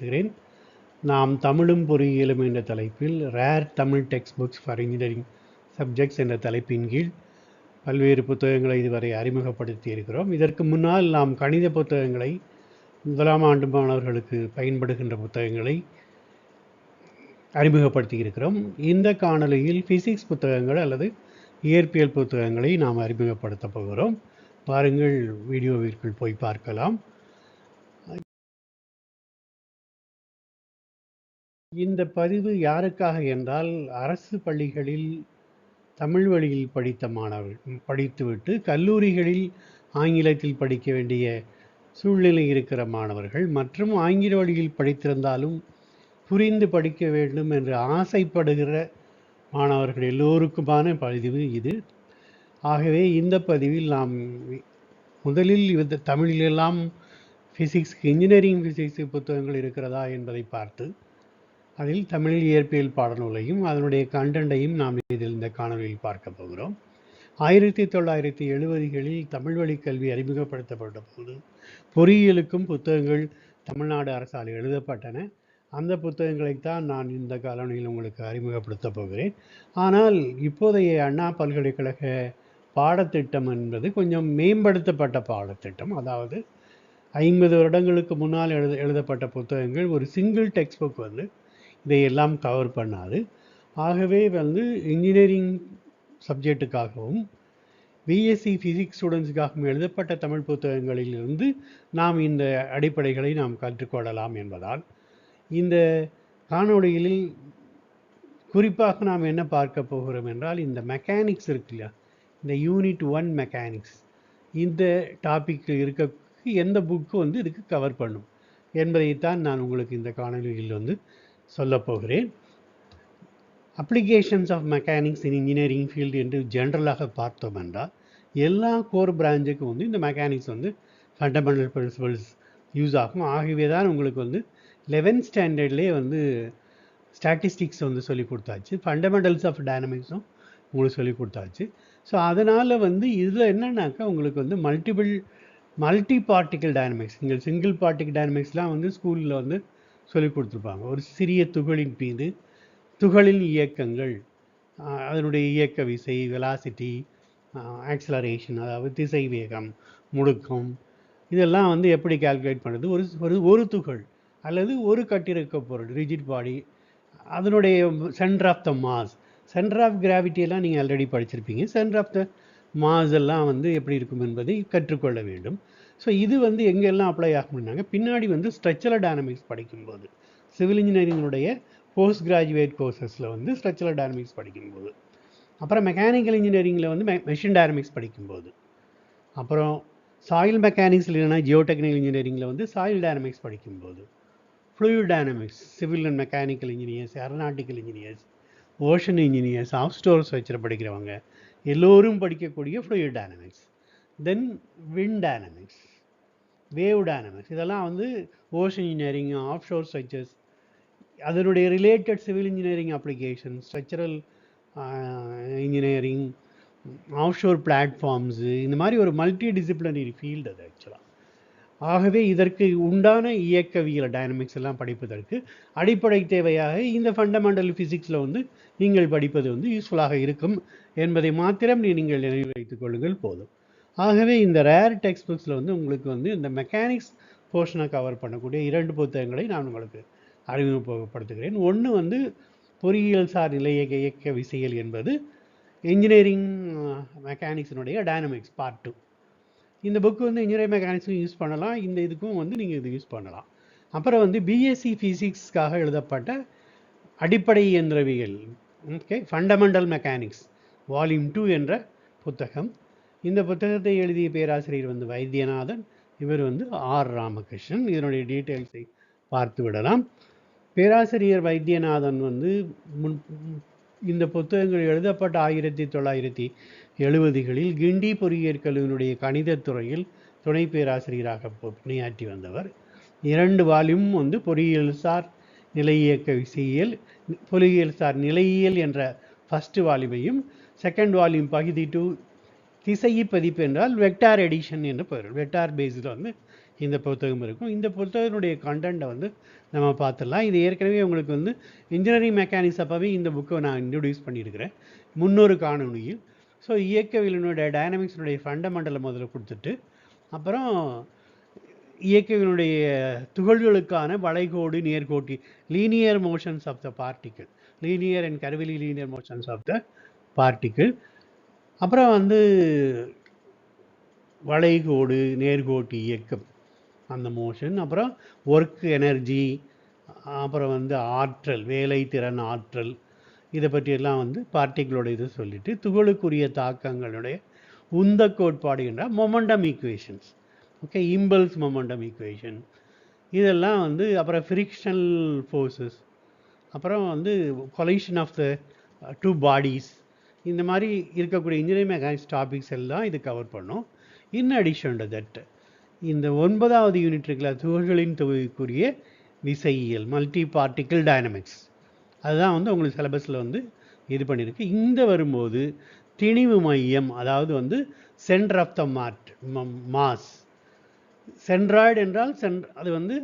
பேசுகிறேன். நாம் தமிழும் பொறியியலும் என்ற தலைப்பில் rare Tamil text books for engineering subjects என்ற தலைப்பின் கீழ் பல்வேறு புத்தகங்களை இதுவரை அறிமுகப்படுத்தி இருக்கிறோம். இதற்கு முன்னால் நாம் கணித புத்தகங்களை முதலாம் ஆண்டு மாணவர்களுக்கு பயன்படுகின்ற புத்தகங்களை அறிமுகப்படுத்தி இருக்கிறோம். இந்த காணொலியில் ஃபிசிக்ஸ் புத்தகங்கள் அல்லது இயற்பியல் புத்தகங்களை நாம் அறிமுகப்படுத்த போகிறோம். பாருங்கள் வீடியோவிற்குள் போய் பார்க்கலாம். இந்த பதிவு யாருக்காக என்றால் அரசு பள்ளிகளில் தமிழ் வழியில் படித்த மாணவர்கள் படித்துவிட்டு கல்லூரிகளில் ஆங்கிலத்தில் படிக்க வேண்டிய சூழ்நிலை இருக்கிற மாணவர்கள் மற்றும் ஆங்கில வழியில் படித்திருந்தாலும் புரிந்து படிக்க வேண்டும் என்று ஆசைப்படுகிற மாணவர்கள் எல்லோருக்குமான பதிவு இது. ஆகவே இந்த பதிவில் நாம் முதலில் இந்த தமிழிலெல்லாம் ஃபிசிக்ஸ் இன்ஜினியரிங் ஃபிசிக்ஸ் புத்தகங்கள் இருக்கிறதா என்பதை பார்த்து அதில் தமிழ் இயற்பியல் பாடநூலையும் அதனுடைய கண்டென்ட்டையும் நாம் இதில் இந்த காணொலியில் பார்க்க போகிறோம். ஆயிரத்தி தொள்ளாயிரத்தி எழுபதுகளில் தமிழ் வழி கல்வி அறிமுகப்படுத்தப்பட்ட போது பொறியியலுக்கும் புத்தகங்கள் தமிழ்நாடு அரசால் எழுதப்பட்டன. அந்த புத்தகங்களைத்தான் நான் இந்த காலனியில் உங்களுக்கு அறிமுகப்படுத்த போகிறேன். ஆனால் இப்போதைய அண்ணா பல்கலைக்கழக பாடத்திட்டம் என்பது கொஞ்சம் மேம்படுத்தப்பட்ட பாடத்திட்டம். அதாவது ஐம்பது வருடங்களுக்கு முன்னால் எழுத எழுதப்பட்ட புத்தகங்கள் ஒரு சிங்கிள் டெக்ஸ்ட் புக் வந்து இதையெல்லாம் கவர் பண்ணார். ஆகவே வந்து இன்ஜினியரிங் சப்ஜெக்டுக்காகவும் பிஎஸ்சி ஃபிசிக்ஸ் ஸ்டூடெண்ட்ஸுக்காகவும் எழுதப்பட்ட தமிழ் புத்தகங்களிலிருந்து நாம் இந்த அடிப்படைகளை நாம் கற்றுக்கொள்ளலாம் என்பதால் இந்த காணொளியில் குறிப்பாக நாம் என்ன பார்க்க போகிறோம் என்றால் இந்த மெக்கானிக்ஸ் இருக்கு இல்லையா? இந்த யூனிட் ஒன் மெக்கானிக்ஸ் இந்த டாப்பிக்கில் இருக்க எந்த புக்கு வந்து இதுக்கு கவர் பண்ணும் என்பதைத்தான் நான் உங்களுக்கு இந்த காணொலியில் வந்து சொல்லப்போகிறேன். Applications of mechanics in engineering field என்று ஜென்ரலாக பார்த்தோம் என்றால் எல்லா கோர் பிரான்ச்சுக்கும் வந்து இந்த மெக்கானிக்ஸ் வந்து ஃபண்டமெண்டல் பிரின்சிபல்ஸ் யூஸ் ஆகும். ஆகவே தான் உங்களுக்கு வந்து லெவன்த் ஸ்டாண்டர்ட்லேயே வந்து ஸ்டாட்டிஸ்டிக்ஸ் வந்து சொல்லி கொடுத்தாச்சு. ஃபண்டமெண்டல்ஸ் ஆஃப் டைனமிக்ஸும் உங்களுக்கு சொல்லி கொடுத்தாச்சு. ஸோ அதனால் வந்து இதில் என்னன்னாக்கா உங்களுக்கு வந்து மல்டிபிள் மல்டி பார்ட்டிக்கல் டைனமிக்ஸ் நீங்கள் சிங்கிள் பார்ட்டிக்கல் டைனமிக்ஸ்லாம் வந்து ஸ்கூலில் வந்து சொல்லி கொடுத்துருப்பாங்க. ஒரு சிறிய துகளின் மீது துகளின் இயக்கங்கள் அதனுடைய இயக்க விசை வெலாசிட்டி ஆக்சலரேஷன் அதாவது திசை வேகம் முடுக்கம் இதெல்லாம் வந்து எப்படி கால்குலேட் பண்ணுறது ஒரு ஒரு ஒரு துகள் அல்லது ஒரு கட்டிருக்க பொருள் ரிஜிட் பாடி அதனுடைய centre of the mass centre of கிராவிட்டியெல்லாம் நீங்கள் ஆல்ரெடி படிச்சிருப்பீங்க. சென்டர் ஆஃப் த மாஸ் எல்லாம் வந்து எப்படி இருக்கும் என்பதை கற்றுக்கொள்ள வேண்டும். ஸோ இது வந்து எங்கெல்லாம் அப்ளை ஆகும்னாங்க? பின்னாடி வந்து ஸ்ட்ரக்சரல் டைனமிக்ஸ் படிக்கும்போது. சிவில் இன்ஜினியரிங்கினுடைய போஸ்ட் கிராஜுவேட் கோர்சஸில் வந்து ஸ்ட்ரக்சரல் டைனமிக்ஸ் படிக்கும்போது. அப்புறம் மெக்கானிக்கல் இன்ஜினியரிங்கில் வந்து மெஷின் டைனமிக்ஸ் படிக்கும்போது. அப்புறம் சாயில் மெக்கானிக்ஸ் இல்லைன்னா ஜியோடெக்னிக்கல் இன்ஜினியரிங்கில் வந்து சாயில் டைனமிக்ஸ் படிக்கும்போது. Fluid dynamics civil and mechanical engineers aeronautical engineers ocean engineers offshore வச்சு படிக்கிறவங்க எல்லோரும் படிக்கக்கூடிய fluid dynamics then wind dynamics wave dynamics இதெல்லாம் வந்து ocean engineering offshore structures அதனுடைய related civil engineering application structural engineering offshore platforms இந்த மாதிரி ஒரு மல்டி டிசிப்ளினரி ஃபீல்டு அது ஆக்சுவலாக ஆகவே இதற்கு உண்டான இயக்கவியல் டைனமிக்ஸ் எல்லாம் படிப்பதற்கு அடிப்படை தேவையாக இந்த ஃபண்டமெண்டல் ஃபிசிக்ஸில் வந்து நீங்கள் படிப்பது வந்து யூஸ்ஃபுல்லாக இருக்கும் என்பதை மாத்திரம் நீங்கள் நினைவு வைத்துக் கொள்ளுங்கள் போதும். ஆகவே இந்த ரேர் டெக்ஸ்ட் புக்ஸில் வந்து உங்களுக்கு வந்து இந்த மெக்கானிக்ஸ் போர்ஷனை கவர் பண்ணக்கூடிய இரண்டு புத்தகங்களை நான் உங்களுக்கு அறிமுகப்படுத்துகிறேன். ஒன்று வந்து பொறியியல் சார் நிலைய இயக்க விசையல் என்பது இன்ஜினியரிங் மெக்கானிக்ஸினுடைய டைனமிக்ஸ் பார்ட் டூ இந்த புக்கு வந்து இன்ஜினியரிங் மெக்கானிக்ஸும் யூஸ் பண்ணலாம். இந்த இதுக்கும் வந்து நீங்கள் இது யூஸ் பண்ணலாம். அப்புறம் வந்து பிஎஸ்சி ஃபிசிக்ஸ்க்காக எழுதப்பட்ட அடிப்படை இயந்திரவியல் okay fundamental mechanics volume two என்ற புத்தகம். இந்த புத்தகத்தை எழுதிய பேராசிரியர் வந்து வைத்தியநாதன் இவர் வந்து ஆர். ராமகிருஷ்ணன். இதனுடைய டீட்டெயில்ஸை பார்த்து விடலாம். பேராசிரியர் வைத்தியநாதன் வந்து முன் இந்த புத்தகங்கள் எழுதப்பட்ட ஆயிரத்தி தொள்ளாயிரத்தி எழுபதுகளில் கிண்டி பொறியியற் கல்லூரியினுடைய கணிதத்துறையில் துணை பேராசிரியராக பணியாற்றி வந்தவர். இரண்டு வால்யூம் வந்து பொறியியல் சார் நிலையியக்க விசையியல் பொறியியல் சார் நிலையியல் என்ற ஃபஸ்ட்டு வால்யூமையும் செகண்ட் வால்யூம் பகுதி டூ திசையி பதிப்பு என்றால் வெக்டார் எடிஷன் என்று பெயர் வெக்டார் பேஸில் வந்து இந்த புத்தகம் இருக்கும். இந்த புத்தகத்தினுடைய கண்டென்ட்டை வந்து நம்ம பார்த்துடலாம். இது ஏற்கனவே உங்களுக்கு வந்து இன்ஜினியரிங் மெக்கானிக்ஸ் அப்போவே இந்த புக்கை நான் இன்ட்ரடியூஸ் பண்ணியிருக்கிறேன். முன்னொரு காணொலியில் ஸோ இயக்கவியலினுடைய டைனமிக்ஸினுடைய ஃபண்டமெண்டலை முதல்ல கொடுத்துட்டு அப்புறம் இயக்கவியலுடைய துகள்களுக்கான வளைகோடு நேர்கோட்டி linear motions of the particle linear and Karuvili linear motions of the particle அப்புறம் வந்து வளைகோடு நேர்கோட்டு இயக்கம் அந்த மோஷன் அப்புறம் ஒர்க் எனர்ஜி அப்புறம் வந்து ஆற்றல் வேலை திறன் ஆற்றல் இதை பற்றியெல்லாம் வந்து பார்ட்டிகளோட இது சொல்லிவிட்டு துகளுக்குரிய தாக்கங்களுடைய உந்த கோட்பாடு என்றால் momentum equations okay impulse momentum equation இதெல்லாம் வந்து அப்புறம் ஃப்ரிக்ஷனல் ஃபோர்ஸஸ் அப்புறம் வந்து collision of the two bodies இந்த மாதிரி இருக்கக்கூடிய இன்ஜினியரிங் மெக்கானிக்ஸ் டாபிக்ஸ் எல்லாம் இது கவர் பண்ணும். இன் அடிஷன் டு தட் இந்த ஒன்பதாவது யூனிட் இருக்குல்ல துகள்களின் தொகுதிக்குரிய விசையியல் மல்டி பார்ட்டிக்கிள் டைனமிக்ஸ் அதுதான் வந்து உங்களுக்கு சிலபஸில் வந்து இது பண்ணியிருக்கு. இந்த வரும்போது திணிவு மையம் அதாவது வந்து centre of the mart mass centroid என்றால் சென் அது வந்து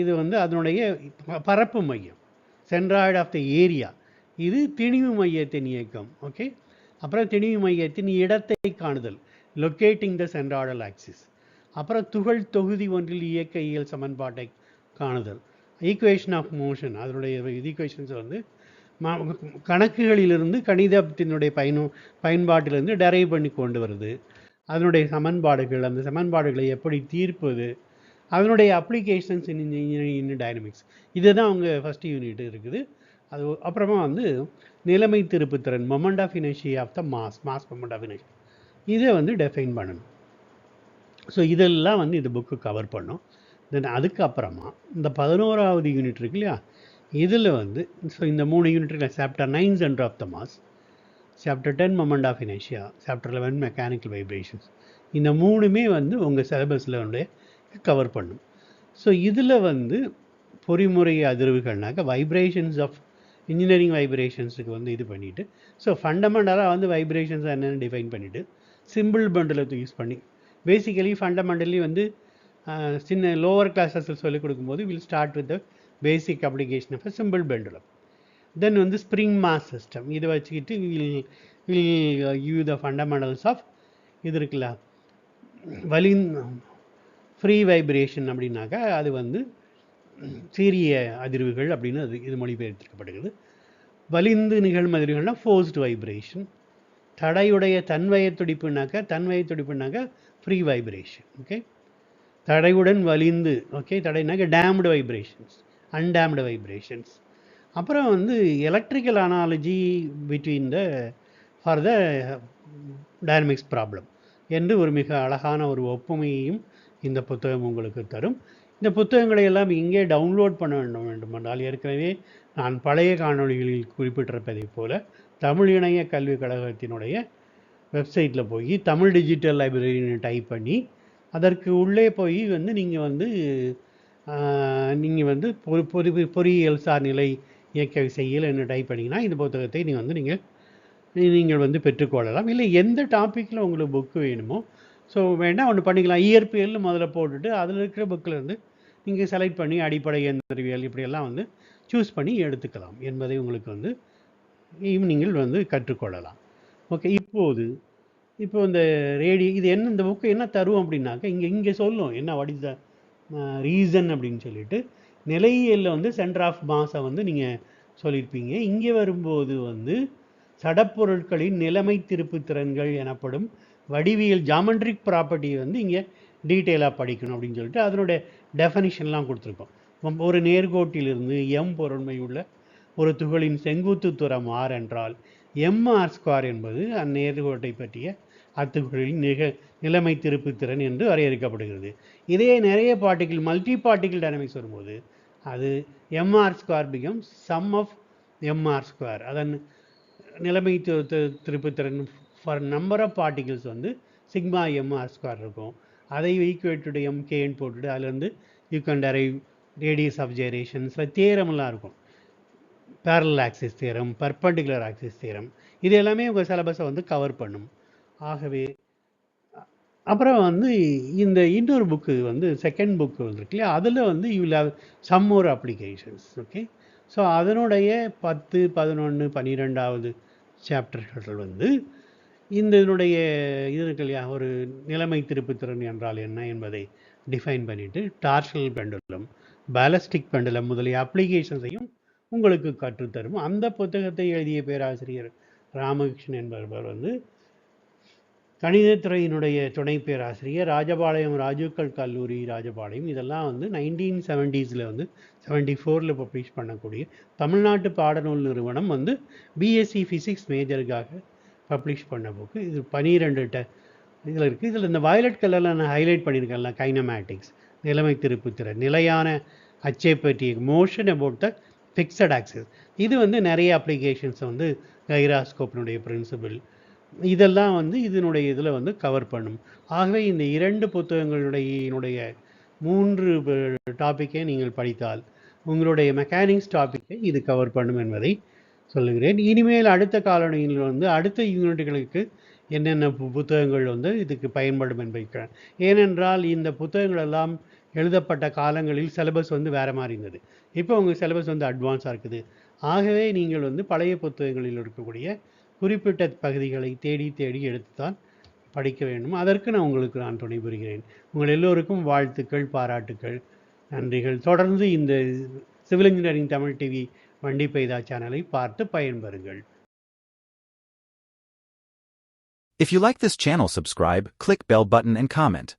இது வந்து அதனுடைய பரப்பு மையம். சென்ட்ராய்டு ஆஃப் த ஏரியா இது திணிவு மையத்தின் இயக்கம் ஓகே அப்புறம் திணிவு மையத்தின் இடத்தை காணுதல் லொக்கேட்டிங் த சென்ட்ராடல் ஆக்சிஸ் அப்புறம் துகள் தொகுதி ஒன்றில் இயக்க இயல் சமன்பாட்டை காணுதல். ஈக்குவேஷன் ஆஃப் மோஷன் அதனுடைய ஈக்குவேஷன்ஸ் வந்து கணக்குகளிலிருந்து கணிதத்தினுடைய பயனு பயன்பாட்டிலிருந்து டெரைவ் பண்ணி கொண்டு வருது. அதனுடைய சமன்பாடுகள் அந்த சமன்பாடுகளை எப்படி தீர்ப்பது அதனுடைய அப்ளிகேஷன்ஸ் இன் இன்ஜினியரிங் டைனமிக்ஸ் இதுதான் அவங்க ஃபஸ்ட் யூனிட் இருக்குது. அது அப்புறமா வந்து நிலைமை திருப்புத்திறன் moment of inertia of the mass mass moment of inertia இதை வந்து டெஃபைன் பண்ணணும். ஸோ இதெல்லாம் வந்து இந்த புக்கு கவர் பண்ணும். தென் அதுக்கப்புறமா இந்த பதினோராவது யூனிட் இருக்கு இல்லையா? இதில் வந்து ஸோ இந்த மூணு யூனிட் இருக்கு chapter nine centre of the mass chapter ten moment of inertia chapter eleven mechanical vibrations இந்த மூணுமே வந்து உங்கள் சிலபஸில் வந்து கவர் பண்ணும். ஸோ இதில் வந்து பொறிமுறை அதிர்வுகள்னாக்க வைப்ரேஷன்ஸ் ஆஃப் இன்ஜினியரிங் வைப்ரேஷன்ஸுக்கு வந்து இது பண்ணிவிட்டு ஸோ ஃபண்டமெண்டலாக வந்து வைப்ரேஷன்ஸ் என்னென்னு டிஃபைன் பண்ணிவிட்டு சிம்பிள் பண்டில் யூஸ் பண்ணி பேசிக்கலி ஃபண்டமெண்டலி வந்து சின்ன லோவர் கிளாஸஸில் சொல்லிக் கொடுக்கும்போது will start with the basic application of simple pendulum then வந்து ஸ்ப்ரிங் மாஸ் சிஸ்டம் இதை வச்சுக்கிட்டு will will you the fundamentals of இது இருக்குல்ல வலி ஃப்ரீ வைப்ரேஷன் அப்படின்னாக்கா அது வந்து சீரிய அதிர்வுகள் அப்படின்னு அது இது மொழிபெயர்த்திருக்கப்படுகிறது. வலிந்து நிகழும் அதிர்வுகள்னா ஃபோர்ஸ்டு வைப்ரேஷன் தடையுடைய தன்வய துடிப்புனாக்கா தன்வய துடிப்புனாக்கா ஃப்ரீ வைப்ரேஷன் ஓகே தடையுடன் வலிந்து ஓகே தடைனாக்க டேம்டு வைப்ரேஷன்ஸ் அன்டேம்டு வைப்ரேஷன்ஸ் அப்புறம் வந்து electrical analogy between the for the dynamics problem என்று ஒரு மிக அழகான ஒரு ஒப்புமையையும் இந்த புத்தகம் உங்களுக்கு தரும். இந்த புத்தகங்களை எல்லாம் இங்கே டவுன்லோட் பண்ண வேண்டும் வேண்டுமென்றால் ஏற்கனவே நான் பழைய காணொளிகளில் குறிப்பிட்டிருப்பதைப் போல தமிழ் இணைய கல்விக் கழகத்தினுடைய வெப்சைட்டில் போய் தமிழ் டிஜிட்டல் லைப்ரரின்னு டைப் பண்ணி அதற்கு உள்ளே போய் வந்து நீங்கள் வந்து நீங்கள் வந்து பொறி பொறி பொறியியல் சார்நிலை இயக்க விசையில் என்று டைப் பண்ணிங்கன்னா இந்த புத்தகத்தை நீங்கள் வந்து நீங்கள் நீங்கள் வந்து பெற்றுக்கொள்ளலாம் இல்லை எந்த டாப்பிக்கில் உங்களுக்கு புக்கு வேணுமோ ஸோ வேணால் ஒன்று பண்ணிக்கலாம். இயற்பியல்னு முதல்ல போட்டுட்டு அதில் இருக்கிற புக்கில் இருந்து நீங்கள் செலக்ட் பண்ணி அடிப்படை இயந்திரவியல் இப்படியெல்லாம் வந்து சூஸ் பண்ணி எடுத்துக்கலாம் என்பதை உங்களுக்கு வந்து ஈவினிங்கில் வந்து கற்றுக்கொள்ளலாம். ஓகே இப்போது இப்போ இந்த ரேடி இது என்ன இந்த புக்கு என்ன தரும் அப்படின்னாக்கா இங்கே இங்கே சொல்லும் என்ன வாட் இஸ் த ரீசன் அப்படின்னு சொல்லிட்டு நிலையியலில் வந்து சென்டர் ஆஃப் மாஸை வந்து நீங்கள் சொல்லியிருப்பீங்க இங்கே வரும்போது வந்து சடப்பொருட்களின் நிலைமை திருப்பு திறன்கள் எனப்படும் வடிவியல் ஜாமெட்ரிக் ப்ராப்பர்ட்டி வந்து இங்கே டீட்டெயிலாக படிக்கணும் அப்படின்னு சொல்லிட்டு அதனுடைய டெஃபனிஷன்லாம் கொடுத்துருக்கோம். ஒரு நேர்கோட்டிலிருந்து எம் பொருண்மை உள்ள ஒரு துகளின் செங்குத்து தூரம் ஆர் என்றால் எம்ஆர் ஸ்கொயர் என்பது அந்நேர்கோட்டை பற்றிய அத்துகளின் நிக நிலைமை திருப்பு திறன் என்று வரையறுக்கப்படுகிறது. இதே நிறைய பார்ட்டிகிள் மல்டி பார்ட்டிகிள் டைனமிக்ஸ் வரும்போது அது MR square become sum of MR square அதன் நிலைமை திருப்புத்திறன் ஃபார் நம்பர் ஆஃப் பார்ட்டிகிள்ஸ் வந்து சிக்மா எம்ஆர் ஸ்கொயர் இருக்கும். அதை ஈக்குவேட்டட் எம்கேன்னு போட்டுட்டு அதுலேருந்து you can derive radius of gyration சில தேரமெல்லாம் இருக்கும். Parallel axis theorem perpendicular axis theorem இது எல்லாமே உங்கள் சிலபஸை வந்து கவர் பண்ணும். ஆகவே அப்புறம் வந்து இந்த இன்னொரு புக்கு வந்து செகண்ட் புக்கு வந்துருக்கு இல்லையா? அதில் வந்து you have some more applications okay so அதனுடைய பத்து பதினொன்று பன்னிரெண்டாவது சாப்டர்கள் வந்து இந்த இதனுடைய இது இருக்கு இல்லையா? ஒரு நிலைமை திருப்புத்திறன் என்றால் என்ன என்பதை டிஃபைன் பண்ணிட்டு டார்ஷல் பெண்டுலம் பேலஸ்டிக் பெண்டுலம் முதலிய அப்ளிகேஷன்ஸையும் உங்களுக்கு கற்றுத்தரும். அந்த புத்தகத்தை எழுதிய பேராசிரியர் ராமகிருஷ்ணன் என்பவர் வந்து கணிதத்துறையினுடைய துணை பேராசிரியர் ராஜபாளையம் ராஜுக்கல் கல்லூரி ராஜபாளையம். இதெல்லாம் வந்து நைன்டீன் செவன்டீஸில் வந்து செவன்டி ஃபோரில் பப்ளிஷ் பண்ணக்கூடிய தமிழ்நாட்டு பாடநூல் நிறுவனம் வந்து பிஎஸ்சி ஃபிசிக்ஸ் மேஜருக்காக பப்ளிஷ் பண்ண புக்கு இது பனிரெண்டு ட இதில் இருக்குது இதில் இந்த வயலட் கலரில் நான் ஹைலைட் பண்ணியிருக்கேன்ல கைனமேட்டிக்ஸ் நிலைமை திருப்புத்திறன் நிலையான அச்சை பற்றி motion about the fixed axis இது வந்து நிறைய அப்ளிகேஷன்ஸ் வந்து கைராஸ்கோப்பினுடைய பிரின்சிபிள் இதெல்லாம் வந்து இதனுடைய இதில் வந்து கவர் பண்ணும். ஆகவே இந்த இரண்டு புத்தகங்களுடைய என்னுடைய மூன்று டாப்பிக்கை நீங்கள் படித்தால் உங்களுடைய மெக்கானிக்ஸ் டாப்பிக்கை இது கவர் பண்ணும் என்பதை சொல்லுகிறேன். இனிமேல் அடுத்த காலனியில் வந்து அடுத்த யூனிட்டுகளுக்கு என்னென்ன பு- புத்தகங்கள் வந்து இதுக்கு பயன்படும் என்பதை ஏனென்றால் இந்த புத்தகங்கள் எல்லாம் எழுதப்பட்ட காலங்களில் சிலபஸ் வந்து வேறு மாதிரி இருந்தது. இப்போ உங்கள் சிலபஸ் வந்து அட்வான்ஸாக இருக்குது. ஆகவே நீங்கள் வந்து பழைய புத்தகங்களில் இருக்கக்கூடிய குறிப்பிட்ட பகுதிகளை தேடி தேடி எடுத்துத்தான் படிக்க வேண்டும். அதற்கு நான் உங்களுக்கு நான் துணை புரிகிறேன். உங்கள் எல்லோருக்கும் வாழ்த்துக்கள் பாராட்டுக்கள் நன்றிகள். தொடர்ந்து இந்த சிவில் இன்ஜினியரிங் தமிழ் டிவி வண்டி பெய்தா சேனலை பார்த்து பயன்பெறுங்கள் If you like this channel subscribe, click bell button and comment.